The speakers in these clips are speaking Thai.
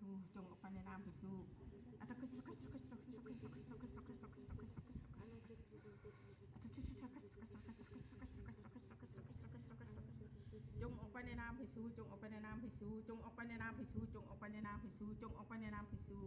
สู้จงออกไปในน้ำไปสู้อัตคุสคุสคุสคุสคุสคุสคุสคุสคุสคุสคุสคุสอัตคุสคุสคุสคุสคุสคุสคุสคุสคุสคุสคุสคุสคุสจงออกไปในน้ำไปสู้จงออกไปในน้ำไปสู้จงออกไปในน้ำไปสู้จงออกไปในน้ำไปสู้จงออกไปในน้ำไปสู้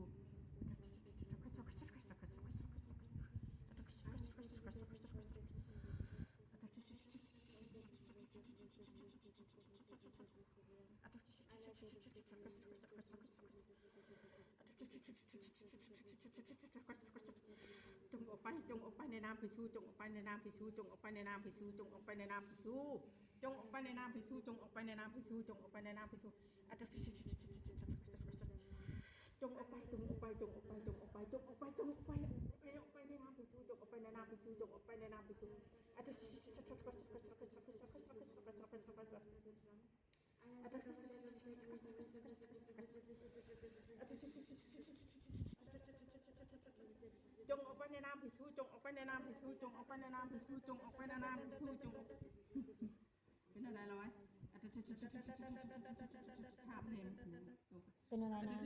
จงออกไปจงออกไปในนามพระเยซูจงออกไปในนามพระเยซูจงออกไปในนามพระเยซูจงออกไปในนามพระเยซูจงออกไปในนามพระเยซูจงออกไปในนามพระเยซูจงออกไปในนามพระเยซูจงออกไปจงออกไปจงออกไปจงออกไปจงออกไปจงออกไปออกไปในนามพระเยซูจงออกไปในนามพระเยซูจงออกไปในนามพระเยซู จงออกไปในนามพระเยซูจงออกไปในนามพระเยซูจงออกไปในนามพระเยซูจงออกไปในนามพระเยซูจงออกเป็นอะไรร้อยถามเห็นเป็นอะไรนะ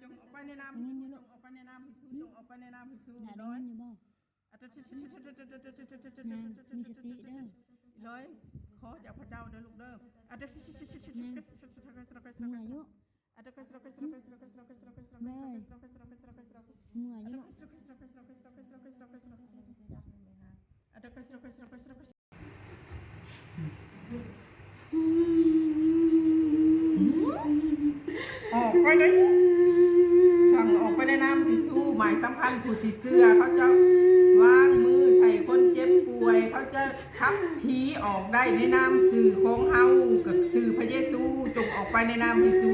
จงออกไปในนามพระเยซูจงออกไปในนามพระเยซูจงออกไปในนามพระเยซูน่าได้ร้อยอยู่บ่นางมีสติเด้อร้อย ขอจากพระเจ้าเด้อลูกเด้ออัตเมื่อยอยู่เมื่อยอยู่ลูกออกไปเลยสั่งออกไปในน้ำพิสูหมายสำคัญผู้ที่เสื้อเขาจะวางมือใส่ คนเจ็บป่วย เขาจะทับผีออกได้ในนามสื่อของเฮากับสื่อพระเยซูจงออกไปในนามพิสู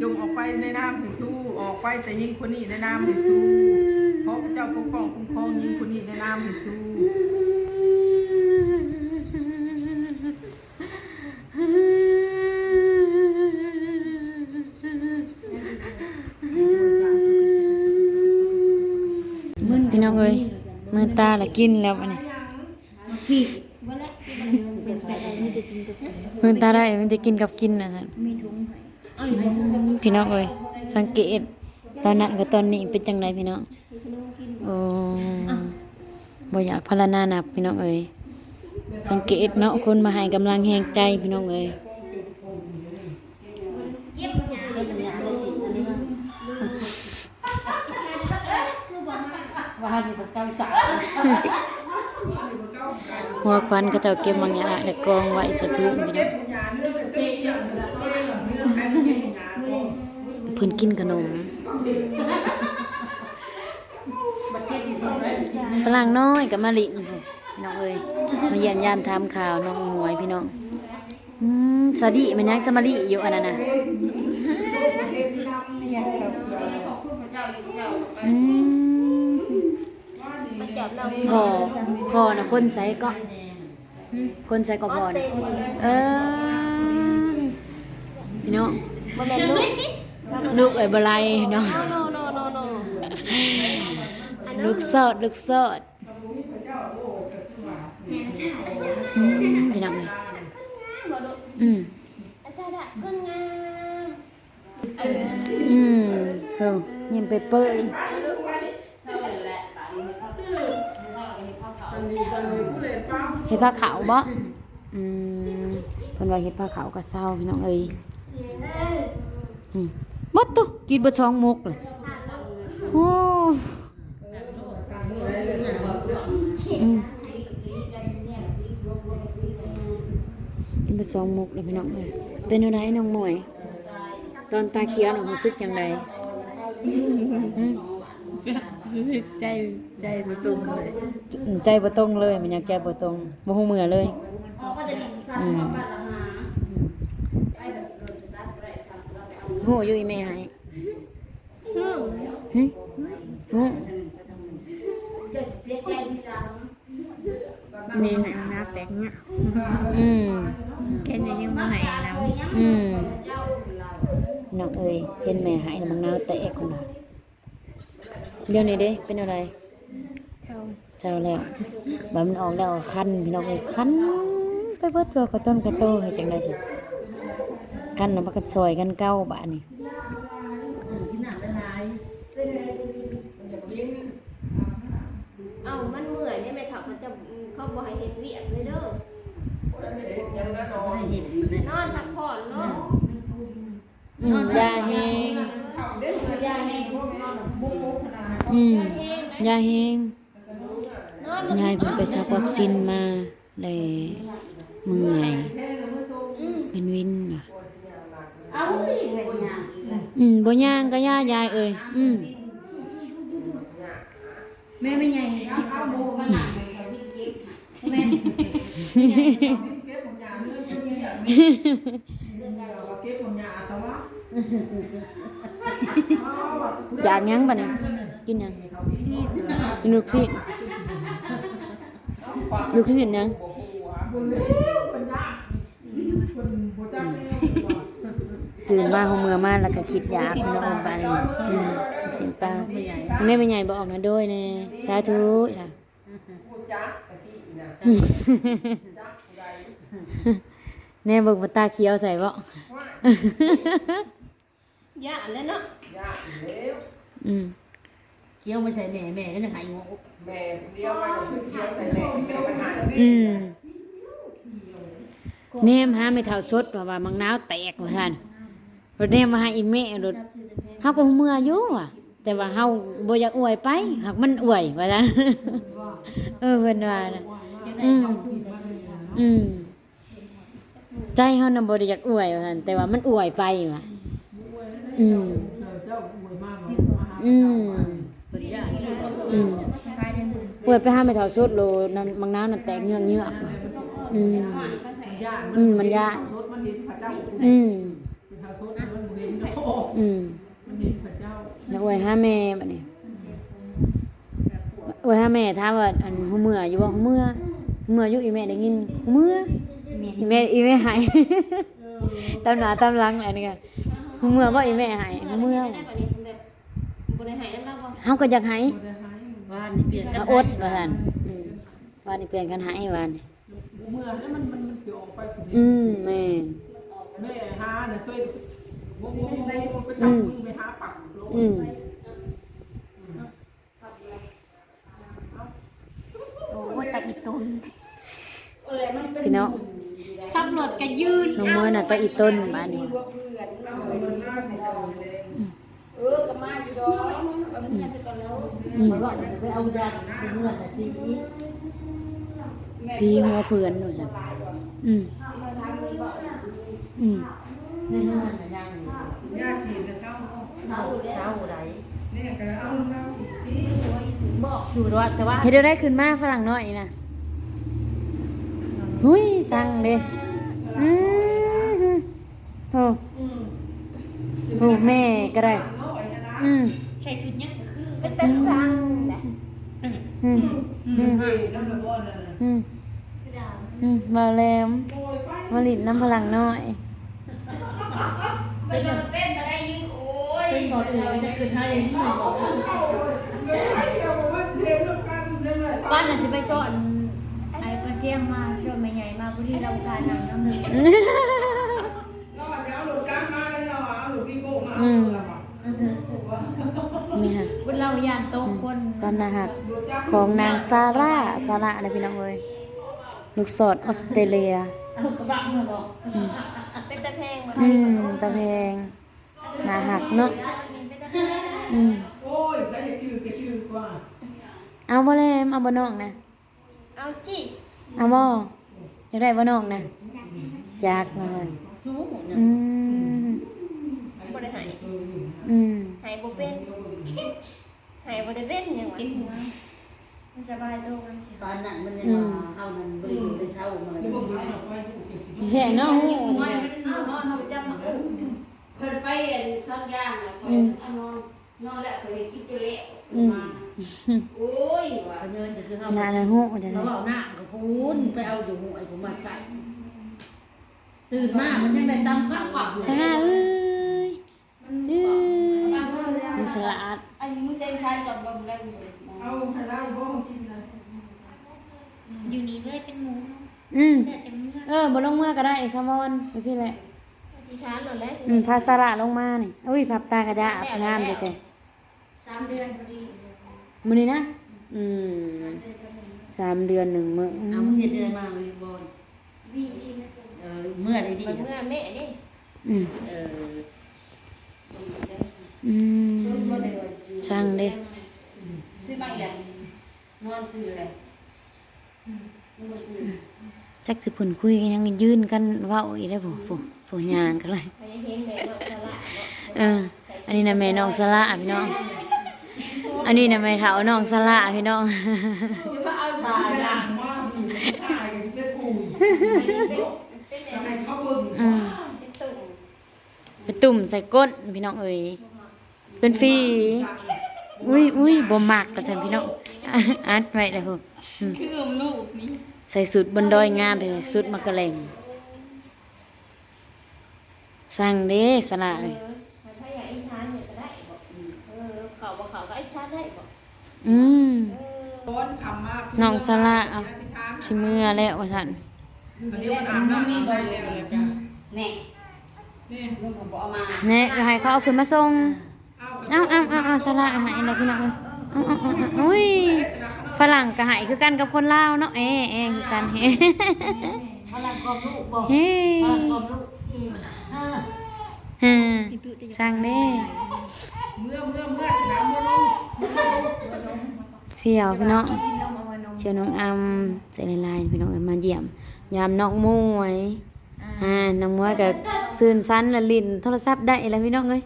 จงออกไปในนามพิสูออกไปแต่ยิงคนนี้ในนามพิสูขอพระเจ้าปกป้องคุ้มครองยิงคนนี้ในนามพระเยซู มือตาละกินแล้วอันนี้มือตาได้มันจะกินกับกินนะฮะพี่น้องเอ้ยสังเกต ตอนนั้นกับตอนนี้เป็นจังไดพี่น้องโอ้บ่อยากพารณาหนักพี่น้องเอ้ยสังเกตเนาะคนมาให้กำลังแหงใจพี่น้องเอ้ย หัวควันก็จะเก็บบางอย่างในกองไว้ใส่พื้นพี่น้องเพิ่นกินขนมฝรั่งน้อยกับมาลินพู้นพี่น้องเอ้ยมาเยี่ยมยามถามข่าวน้องหมวยพี่น้องอืมสวัสดีแม่นางจะมาลิอยู่อันนั้นน่ะอืม พ่อพ่อนะคนใส่ก็หึคนใส่ก็พ่อนะเออพี่น้องบ่แม่นลูกลูกเอ้ยบไรเนาะโนโนโนโนลูกสอดลูกสอดอืมพี่น้องเอ้ยอืมอาจารย์อะเพิ่งงามอืมเพิ่งยังไปเปื่อย เฮ็ดผ้าขาวบ่อืมเพิ่นว่าเฮ็ดผ้าขาวก็เศร้าพี่น้องเอ้ยอืมบัดตุกินบะช่องมุกเลยโอ้อืมกินเบะช่องมุกเลยพี่น้องเลยเป็นอะไรน้องมวย ตอนตาเขียวน้องรู้สึกยังไงอืม ใจใจมันตุ่มเลยใจบ่ตรงเลย มันอยากใจบ่ตรงบ่ฮู้มือเลยอืมฮู้อยู่อีแม่ให้หึฮู้นี่หนังหน้าแตกเนี่ยอืมแค่นี้ยังไม่หายแล้วอืมน้องเอ๋ยเห็นแม่หายมังนาวแตกคนละ เดี๋ยวนี้เด้เป็นอะไรเจ้าแล้วบามันออกแล้วคันพี่น้องเอ้ยคันไปเบิดตัวกระต้นกระโตให้จังได๋สิกันเนาะมันก็ซอยกันเก้าบาทนี่เอ้ามันเมื่อยได้ไหมถามเขาจะเขาบอกให้เห็นเวียดเลยเด้อนอนพักผ่อนเนาะ อืมยาแห้ง ยาแห้งพวกนอนมุกมุกขนาดอืมยาแห้งยายเพิ่นไปซักวัคซีนมาเลยเมื่อยเป็นวินว่ะเอาอืมบ่ย่างก็ย่ายายเอ้ยอืมแม่ไม่ใหญ่เอาโมมาหนักเลยเขาวิ่งเก็บแม่เก็บของยาเรื่องเก็บของยาเรื่องการเราเก็บของยาแต่ว่า อยากหยังบัดนี้กินหยังกินลูกศิษย์ลูกศิษย์หยังบุญเลยคนยากคนบุญจ้าเนี่ยตื่นมาหัวเมื่อมาแล้วก็คิดอยากเนาะบาดนี้อืมลูกศิษย์ป้าแม่ไม่ใหญ่บ่ออกนะโดยแน่สาธุจ้ะแน่เบิ่งบ่ตาเขียวใส่บ่ ยะแล้วเนาะอืมเคี้ยวไม่ใส่แม่แม่ก็จะหายงงแม่เลี้ยวไปกับเคี้ยวใส่แม่แม่ปัญหาอืมแนมหาไม่เท่าสดว่าว่ามังนาวแตกว่าซั่นรถแนมมาหาอีแม่รถเฮาก็เมื่ออยู่ว่ะ แต่ว่าเฮาบ่อยากอวยไปหากมันอวยว่าซั่นเออเพิ่นว่าน่ะอืมอืมใจเฮาน่ะบ่ได้อยากอวยว่าซั่นแต่ว่ามันอวยไปว่ะอืมเจ้า อวยมากเลยอืมปริยาที่อืมอวยไปห้าไม่เท่าสดโลนั่นมังน้าวน่ะแตกเงือกๆว่ะอืมอืมมันยากอืมอืมแล้วอวยหาแม่บัดนี้อวยหาแม่ถามว่าอันหูเมื่ออยู่บ่หูเมื่อหูเมื่ออยู่อีแม่ได้ยินหูเมื่ออีแม่อีแม่หายตามหน้าตามหลังอันนี้ก็ หูเมื่อบ่อีแม่หายหูเมื่อได้กว่านี้แบบบ่ได้หายน้ำเราบ่เฮาก็อยากหายบ้านนี่เปลี่ยนกัเฮานอดว่าซั่นอืมว่านี่เปลี่ยนกันหายว่านี่เมื่อแล้วมันมันมันเสียออกไปถึงอืมแม่นแม่หาเนี่ยตัววงวงวงไปจับมือไปหาปักลงอืมโอ้ยตาอีตุนพี่น้องขับรถก็ยืนน้องเมื่อน่ะไปอีต้นบ้านนี้มันน่าสิเสียเลย เออกมาอยู่ดอกเอาเมียซะก่อนแล้วอืมว่าไปเอายาเมื่อแต่สีพี่หัวเพื่อนว่าซั่นอืมอืมในห้างน่ะยังยาสีจะเศร้าเช้าเช้าไรเนี่ยก็เอาเล่าสีที่บอกอยู่ว่าแต่ว่าเฮ็ดได้ขึ้นมาฝรั่งน้อยนี่นะหุ้ยสั่งเด้อืมโหโหแม่ก็ได้ อืมใส่ชุดเนี้ยก็คือเป็นแต่สั่งแหละอืมอืมน้ำมันร้อนเลยอืมอืมมาแล้วมาลิดน้ำพลังน้อยไปเดินเต้นก็ได้ยิงโอ้ยเป็นบอกเลยจะคืนให้ที่บอกบ้านน่ะสิไปสอนไอ้กระเสียงมาสอนใหญ่ๆมาผู้ที่เราการนำน้ำหนึ่ง เราเอาหลุดกลางมาเลยเราเอาหลุดพี่โก้มา อืมนี่ค่ะ บุญเรายานโตะค นความน่าหักของนางซาร่าซาร่านะพี่น้องเอ้ยลูกสอดออสเตรเลียเอากระบะมาบอกอืมเป็นตะแพงบ่อืมตะแพงน่าหักเนาะเป็นตะแพงอืมโอ้ยก็จะจืดก็จืดกว่าเอาบ่แลมเอาบ่นอกนะเอาจิเอาบ่อยากได้บ่นอกนะจากมาเลยอืมบ่ได้หายอืมหายบ่เป็นหายบ่ได้เป็นหยังวะมันสบายโตะกันสิตอนนั้นมันยังเอามันบริสุทธิ์เช้ามาเดี๋ยวผมเอาออกไปดูกินแค่เนาะหัวมันนอนเขาไปจับมาอุ้มเพิ่นไปเรียนช็อตย่างนะคอยเอานอนนอนแล้วเคยคิดจะเละมาโอ้ยว่ะเอาเงินจะคือเอาน่าน่ะฮู้จังเราได๋เอาหน้ากับพูนไปเอาอยู่หวยผมมาใส่ตื่นมามันยังได้ตำข้าวขับอยู่ซาร่าเอ้ยเอ้ยมัน ฉลาด อันนี้มึงเส้นทายกับบำแรงอยู่เอาให้เราบ่กินเลยอยู่นี่เลยเป็นหมูอืมแต่เต็มเมื่อเออบ่ลงเมื่อก็ได้ซามอนไปพี่แหละเอีทานหน่อยแล้วอืมพาสระลงมานี่อุ้ยพับตากระดาษงามจังแต่สามเดือนพอดีมื้อนี้นะ อืมสามเดือนหนึ่งมื้ออืเอามมึงเฮ็ดเดือนมาบ่อยู่บ่วีดีมาส่งเออเมื่อได้ดีมันเมื่อแม่นี่อืมเอออืม ช่างเด้ซื้อมาอีกแล้วนอนตื่นเลยนอนตื่นจักสิเพิ่นคุยกันยังยืนกันเว้าอีกแล้วผู้ผู้ผู้ย่างกันเลยไปเห็นแม่เนาะสละเนาะเอออันนี้นะแม่น้องสละพี่น้อง อันนี้นะแม่เฒ่าน้องสละพี่น้องเอาทาไม่นอ่างว่ามีตายกันเป็นกูเป็นทำไมเขาเบิ่งอืมเป็นตุ่มไปตุ่มใส่ก้นพี่น้องเอ้ย เป็นฟรีอุ้ยอุ้ยบ่มักก็ซั่นพี่น้องอัดไว้แล้วพุ่นอืมคืออมลูกนี่ใส่สุดบนดอยงามไปเลยสุดมะกะแลงสั่งเด้สละเอเลยอถ้าอยากอีทานเนี่ยก็ได้บอกเออเขาบอกเขาก็อีทานได้บอกอืมเออร้อนคำมากน้องสละเอาชิเมื่อแล้วว่าซั่นอันนี้มันอาบน้ำนี่ไปแล้วอะไรกันแน่นี่ลูกผมบอกเอามาแน่ก็ให้เขาเอาขึ้นมาส่งเอาเอาเอาอาเอาสละอาให้เราพี่น้องเอ้ยเอาเอาเอาเอาอุ้ยฝรั่งก็ให้คือกันกับคนลาวเนาะเอ้เอ้คือกันเฮ้พลังกอมลูกบอกเฮ้พลังกอมลูกอืมเออฮะสั่งเด้เมื่อเมื่อเมื่อชนะเมื่อลงเสี่ยวพี่น้องเชียวน้องอำใส่ลายพี่น้องมาเยี่ยม ยามน้องมวยอ่าน้องมวยก็ซื่นสันละลิ้นโทรศัพท์ได้แล้วพี่น้องเอ้ย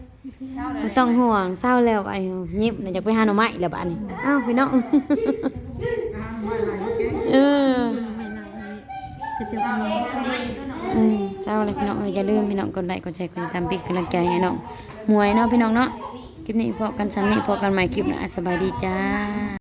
บ่ต้องห่วงเศร้าแล้วไอ้ยิบน่ะอยากไปหาหน่อไม้แล้วบัดนี้อ้าวพี่น้อง เอออืมเจ้าเลยพี่น้องเอ้ยอย่าลืมพี่น้องกดไลค์กดแชร์กดติดตามปิดกำลังใจให้น้องมวยเนาะพี่น้องเนาะคลิปนี้พบกันซ้ำนี้พบกันใหม่คลิปหน้าสบายดีจ้า